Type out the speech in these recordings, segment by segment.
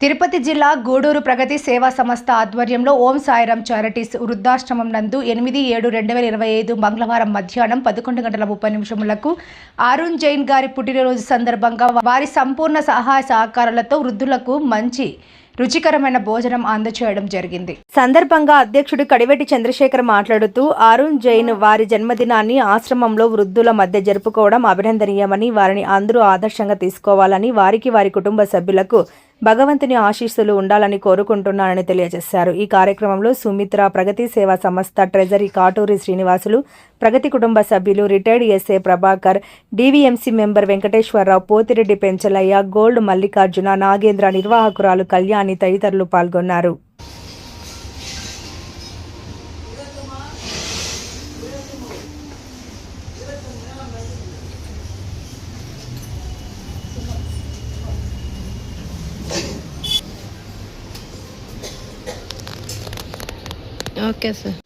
తిరుపతి జిల్లా గూడూరు ప్రగతి సేవా సంస్థ ఆధ్వర్యంలో ఓం సాయిరామ్ చారిటీస్ వృద్ధాశ్రమం నందు ఎనిమిది ఏడు రెండు వేల ఇరవై ఐదు మంగళవారం మధ్యాహ్నం పదకొండు గంటల ముప్పై నిమిషములకు అరుణ్ జైన్ గారి పుట్టినరోజు సందర్భంగా వారి సంపూర్ణ సహాయ సహకారాలతో వృద్ధులకు మంచి రుచికరమైన భోజనం అందచేయడం జరిగింది. సందర్భంగా అధ్యక్షుడు కడివెట్టి చంద్రశేఖర్ మాట్లాడుతూ అరుణ్ జైన్ వారి జన్మదినాన్ని ఆశ్రమంలో వృద్ధుల మధ్య జరుపుకోవడం అభినందనీయమని వారిని అందరూ ఆదర్శంగా తీసుకోవాలని వారికి వారి కుటుంబ సభ్యులకు భగవంతుని ఆశీస్సులు ఉండాలని కోరుకుంటున్నానని తెలియజేశారు. ఈ కార్యక్రమంలో సుమిత్ర ప్రగతి సేవా సంస్థ ట్రెజరీ కాటూరి శ్రీనివాసులు ప్రగతి కుటుంబ సభ్యులు retired SA Prabhakar DVMC member Venkateswararao Pothireddy Penchalaiah gold Mallikarjuna Nagendra నిర్వాహకురాలు Kalyani తదితరులు పాల్గొన్నారు. Okay sir.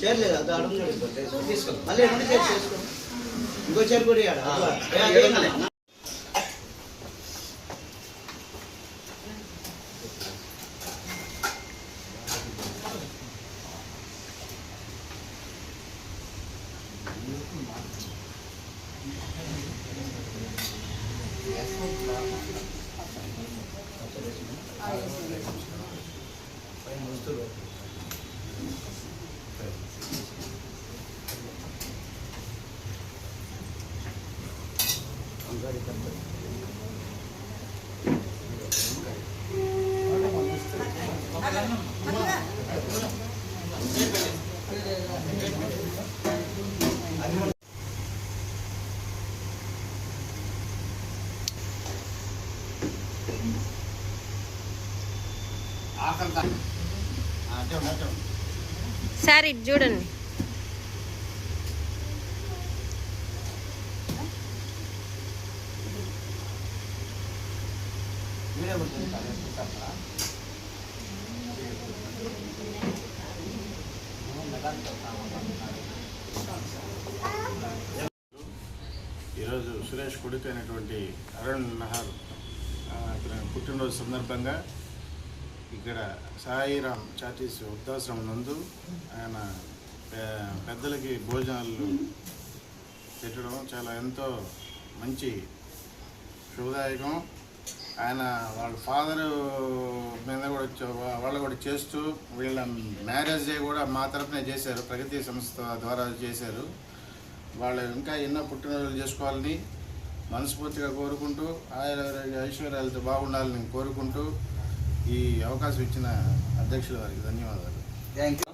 చేయలేదు అది అడుగు తీసుకో మళ్ళీ ఇంకో చేరు కూడా ఇయ్యాడు. ఏ, ఏం కాదు. సార్ చూడండి. ఈరోజు సురేష్ కొడుకు అయినటువంటి అరుణ్ నహర్ ఆ, పుట్టినరోజు సందర్భంగా ఇక్కడ సాయిరామ్ చాటీస్ వృద్ధాశ్రమం నందు ఆయన పెద్దలకి భోజనాలు పెట్టడం చాలా ఎంతో మంచి శుభదాయకం. ఆయన వాళ్ళ ఫాదర్ మీద కూడా వాళ్ళు కూడా చేస్తూ వీళ్ళ మ్యారేజ్ డే కూడా మా తరఫునే చేశారు. ప్రగతి సంస్థ ద్వారా చేశారు. వాళ్ళు ఇంకా ఎన్నో పుట్టినరోజులు చేసుకోవాలని మనస్ఫూర్తిగా కోరుకుంటూ ఆయన ఐశ్వర్యాలతో బాగుండాలని కోరుకుంటూ ఈ అవకాశం ఇచ్చిన అధ్యక్షుల వారికి ధన్యవాదాలు. థ్యాంక్ యూ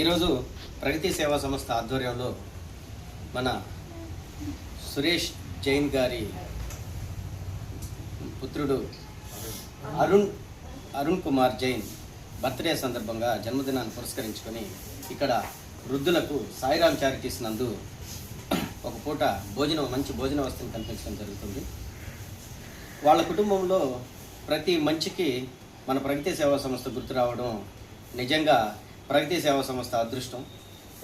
ఈరోజు ప్రగతి సేవా సంస్థ ఆధ్వర్యంలో మన సురేష్ జైన్ గారి పుత్రుడు అరుణ్ అరుణ్ కుమార్ జైన్ బర్త్డే సందర్భంగా జన్మదినాన్ని పురస్కరించుకొని ఇక్కడ వృద్ధులకు సాయిరామ్ చారిటీస్ నందు ఒక పూట భోజనం మంచి భోజన వస్తువుని కల్పించడం జరుగుతుంది. వాళ్ళ కుటుంబంలో ప్రతి మంచికి మన ప్రగతి సేవా సంస్థ గుర్తు రావడం నిజంగా ప్రగతి సేవా సంస్థ అదృష్టం.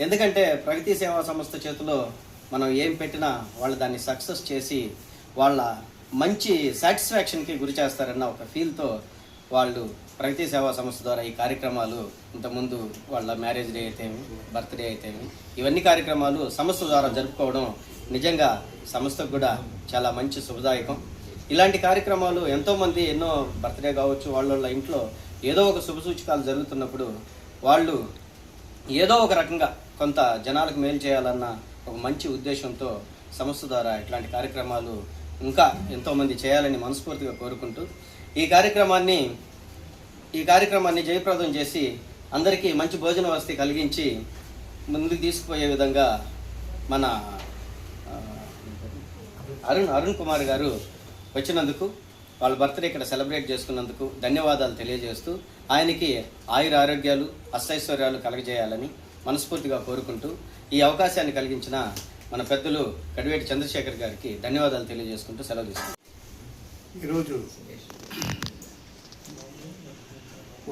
ఎందుకంటే ప్రగతి సేవా సంస్థ చేతిలో మనం ఏం పెట్టినా వాళ్ళు దాన్ని సక్సెస్ చేసి వాళ్ళ మంచి సాటిస్ఫాక్షన్కి గురి చేస్తారన్న ఒక ఫీల్తో వాళ్ళు ప్రగతి సేవా సంస్థ ద్వారా ఈ కార్యక్రమాలు ఇంతకుముందు వాళ్ళ మ్యారేజ్ డే అయితేమి బర్త్డే అయితేమి ఇవన్నీ కార్యక్రమాలు సంస్థ ద్వారా జరుపుకోవడం నిజంగా సంస్థకు కూడా చాలా మంచి శుభదాయకం. ఇలాంటి కార్యక్రమాలు ఎంతోమంది ఎన్నో బర్త్డే కావచ్చు వాళ్ళ ఇంట్లో ఏదో ఒక శుభ సూచకాలు జరుగుతున్నప్పుడు వాళ్ళు ఏదో ఒక రకంగా కొంత జనాలకు మేలు చేయాలన్న ఒక మంచి ఉద్దేశంతో సంస్థ ద్వారా ఇట్లాంటి కార్యక్రమాలు ఇంకా ఎంతోమంది చేయాలని మనస్ఫూర్తిగా కోరుకుంటూ ఈ కార్యక్రమాన్ని ఈ కార్యక్రమాన్ని జయప్రదం చేసి అందరికీ మంచి భోజన వసతి కలిగించి ముందుకు తీసుకుపోయే విధంగా మన అరుణ్ అరుణ్ కుమార్ గారు వచ్చినందుకు వాళ్ళ బర్త్డే ఇక్కడ సెలబ్రేట్ చేసుకున్నందుకు ధన్యవాదాలు తెలియజేస్తూ ఆయనకి ఆయుర ఆరోగ్యాలు అష్టైశ్వర్యాలు కలగజేయాలని మనస్ఫూర్తిగా కోరుకుంటూ ఈ అవకాశాన్ని కలిగించిన మన పెద్దలు కడివేటి చంద్రశేఖర్ గారికి ధన్యవాదాలు తెలియజేసుకుంటూ సెలవు తీసుకుంటాం ఈరోజు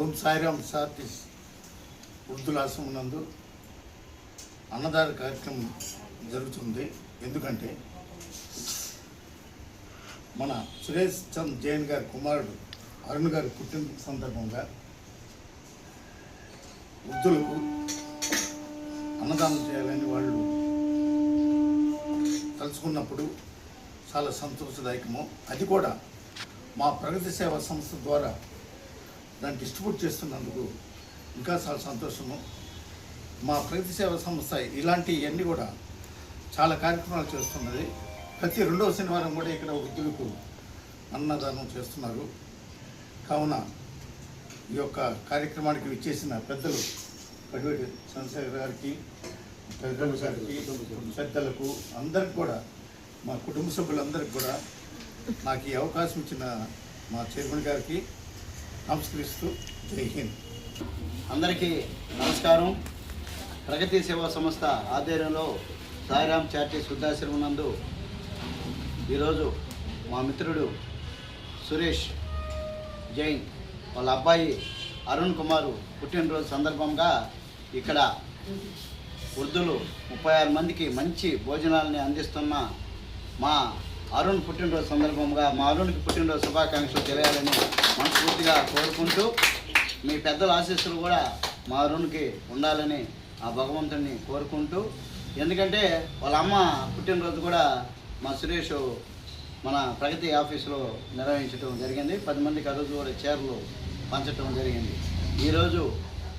ఓం సాయిరామ్ సార్టిస్ వృద్ధులాశ్రమం నందు అన్నదాన కార్యక్రమం జరుగుతుంది. ఎందుకంటే మన సురేష్ చంద్ జైన్ గారి కుమారుడు అరుణ్ గారి పుట్టిన సందర్భంగా వృద్ధులకు అన్నదానం చేయాలని వాళ్ళు తలుచుకున్నప్పుడు చాలా సంతోషదాయకము. అది కూడా మా ప్రగతి సేవా సంస్థ ద్వారా దాన్ని డిస్ట్రిబ్యూట్ చేస్తున్నందుకు ఇంకా చాలా సంతోషము. మా ప్రగతి సేవా సంస్థ ఇలాంటివన్నీ కూడా చాలా కార్యక్రమాలు చేస్తున్నది. ప్రతి రెండవ శనివారం కూడా ఇక్కడ వృద్ధులకు అన్నదానం చేస్తున్నారు. కావున ఈ యొక్క కార్యక్రమానికి విచ్చేసిన పెద్దలు కడివేటి చంద్రశేఖర్ గారికి పెద్దలు గారికి పెద్దలకు అందరికి కూడా మా కుటుంబ సభ్యులందరికీ కూడా నాకు ఈ అవకాశం ఇచ్చిన మా చైర్మన్ గారికి నమస్కరిస్తూ జై హింద్. అందరికీ నమస్కారం. ప్రగతి సేవా సంస్థ ఆధ్వర్యంలో సాయిరామ్ చారిటీ శుద్ధాశ్రమం నందు ఈరోజు మా మిత్రుడు సురేష్ జైన్ వాళ్ళ అబ్బాయి అరుణ్ కుమారు పుట్టినరోజు సందర్భంగా ఇక్కడ వృద్ధులు ముప్పై ఆరు మందికి మంచి భోజనాలని అందిస్తున్న మా అరుణ్ పుట్టినరోజు సందర్భంగా మా అరుణ్కి పుట్టినరోజు శుభాకాంక్షలు తెలియాలని మనస్ఫూర్తిగా కోరుకుంటూ మీ పెద్దల ఆశీస్సులు కూడా మా అరుణ్కి ఉండాలని ఆ భగవంతుడిని కోరుకుంటూ ఎందుకంటే వాళ్ళ అమ్మ పుట్టినరోజు కూడా మా సురేష్ మన ప్రగతి ఆఫీసులో నిర్వహించడం జరిగింది. పది మందికి ఆ కూడా చీరలు పంచడం జరిగింది. ఈరోజు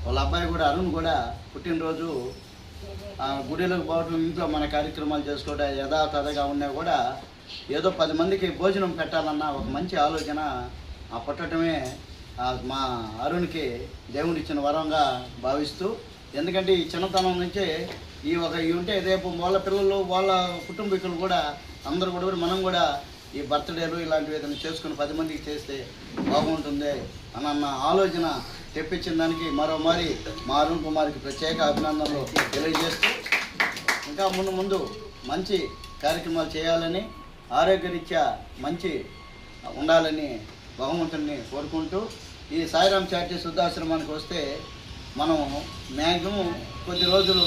వాళ్ళ అబ్బాయి కూడా అరుణ్ కూడా పుట్టినరోజు గుడిలోకి పోవటం ఇంట్లో మన కార్యక్రమాలు చేసుకోవడం యథాతథగా ఉన్నా కూడా ఏదో పది మందికి భోజనం పెట్టాలన్న ఒక మంచి ఆలోచన ఆ పుట్టడమే మా అరుణ్కి దేవుడు ఇచ్చిన వరంగా భావిస్తూ ఎందుకంటే ఈ చిన్నతనం నుంచే ఈ ఒక ఇవి ఉంటే రేపు వాళ్ళ పిల్లలు వాళ్ళ కుటుంబీకులు కూడా అందరూ కూడా మనం కూడా ఈ బర్త్డేలు ఇలాంటివి ఏదైనా చేసుకుని పది మందికి చేస్తే బాగుంటుంది అని అన్న ఆలోచన తెప్పించిన దానికి మరోమారి మా అరుణ్ కుమార్కి ప్రత్యేక అభినందనలు తెలియజేస్తూ ఇంకా ముందు ముందు మంచి కార్యక్రమాలు చేయాలని ఆరోగ్యరీత్యా మంచి ఉండాలని భగవంతుడిని కోరుకుంటూ ఈ సాయిరామ్ చారిటీ శుద్ధాశ్రమానికి వస్తే మనం మ్యాక్సిమం కొద్ది రోజులు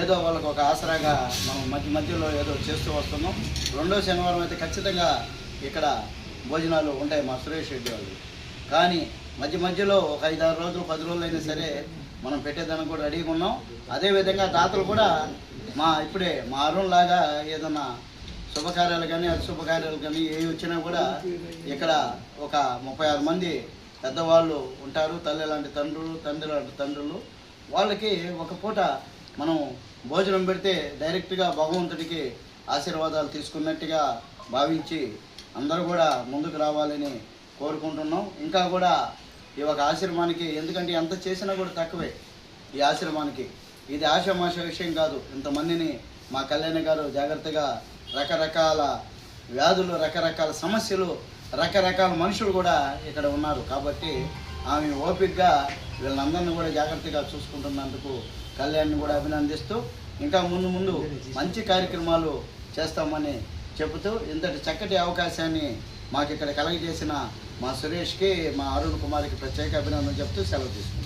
ఏదో వాళ్ళకు ఒక ఆసరాగా మనం మధ్య మధ్యలో ఏదో చేస్తూ వస్తున్నాం. రెండో శనివారం అయితే ఖచ్చితంగా ఇక్కడ భోజనాలు ఉంటాయి మా సురేష్ రెడ్డి వాళ్ళు. కానీ మధ్య మధ్యలో ఒక ఐదారు రోజులు పది రోజులు అయినా సరే మనం పెట్టేదానికి కూడా రెడీగా ఉన్నాం. అదేవిధంగా దాతలు కూడా మా ఇప్పుడే మా అరుణ్ లాగా ఏదన్నా శుభకార్యాలు కానీ అశుభకార్యాలు కానీ ఏవి వచ్చినా కూడా ఇక్కడ ఒక ముప్పై ఆరు మంది పెద్దవాళ్ళు ఉంటారు. తల్లి లాంటి తండ్రులు తండ్రి లాంటి తండ్రులు. వాళ్ళకి ఒక పూట మనం భోజనం పెడితే డైరెక్ట్గా భగవంతుడికి ఆశీర్వాదాలు తీసుకున్నట్టుగా భావించి అందరూ కూడా ముందుకు రావాలని కోరుకుంటున్నాం. ఇంకా కూడా ఈ ఒక ఆశ్రమానికి ఎందుకంటే ఎంత చేసినా కూడా తక్కువే ఈ ఆశ్రమానికి. ఇది ఆషామాష విషయం కాదు. ఇంతమందిని మా కళ్యాణ్ గారు జాగ్రత్తగా రకరకాల వ్యాధులు రకరకాల సమస్యలు రకరకాల మనుషులు కూడా ఇక్కడ ఉన్నారు. కాబట్టి ఆమె ఓపికగా వీళ్ళందరినీ కూడా జాగ్రత్తగా చూసుకుంటున్నందుకు కళ్యాణ్ని కూడా అభినందిస్తూ ఇంకా ముందు ముందు మంచి కార్యక్రమాలు చేస్తామని చెబుతూ ఇంతటి చక్కటి అవకాశాన్ని మాకు ఇక్కడ కలగజేసిన మా సురేష్కి మా అరుణ్ కుమార్కి ప్రత్యేక అభినందన చెప్తూ సెలవు తీసుకుంటాం